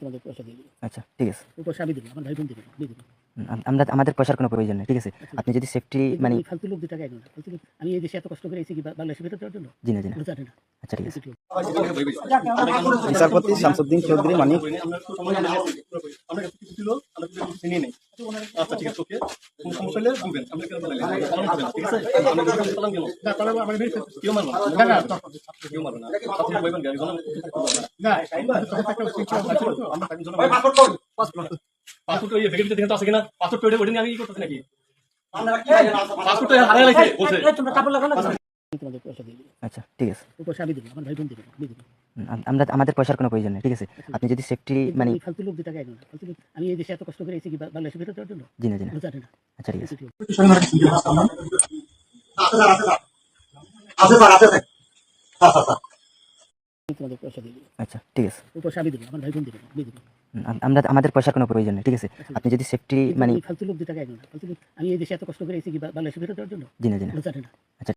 তোমাদের পয়সা দিয়ে দিবো আচ্ছা ঠিক আছে ওই পয়সা আমি দেবো আমার ভাই বোন দেবে দিয়ে দেবো আমরা আমাদের পয়সার কোনো প্রয়োজন নেই ঠিক আছে আপনি যদি সেফটি মানে ফালতু লোক টাকা একজন ফালতু লোক আমি এই দেশে এত কষ্ট করে এসেছি কি ভেতর দেওয়ার জন্য জি না জি না আচ্ছা ঠিক আছে বিচারপতি শামসুদ্দিন চৌধুরী মানিক আমরা কিছু ছিল আমরা কিছু চিনি নেই আচ্ছা ঠিক আছে ওকে কোন সমস্যা হলে বলবেন আমরা কেন করবেন ঠিক আছে পালন গেল না তাহলে কেউ মারবো না না কেউ মারবো না আপনি বলবেন গাড়ি জন্য না আমরা টাইম জন্য পাসপোর্ট ওই ভ্যাকেন্সি দেখেন তো আছে কিনা পাসপোর্ট নিয়ে আমি কি করতেছি নাকি পাসপোর্ট হারিয়ে গেছে বলছে দিয়ে দিবো আচ্ছা ঠিক আছে ওই আমি দেবো আমার ভাই বোন দেবে দেবো আম- আমরা আমাদের পয়সার কোনো প্রয়োজন নেই ঠিক আছে? আপনি যদি সেফটি মানে ফালতু লোক দু টাকা একজন ফালতু লোক আমি এই দেশে এত কষ্ট করে এসেছি কি বাংলাদেশে ফেরত দেওয়ার জন্য? জি না জি না। আচ্ছা ঠিক আছে। আচ্ছা ঠিক আছে। আমার আম- আমরা আমাদের পয়সার কোনো প্রয়োজন নেই ঠিক আছে? আপনি যদি সেফটি মানে ফালতু লোক দু টাকা একজন ফালতু লোক আমি এই দেশে এত কষ্ট করে এসেছি কি বাংলাদেশে ফেরত দেওয়ার জন্য? জি না জি না। আচ্ছা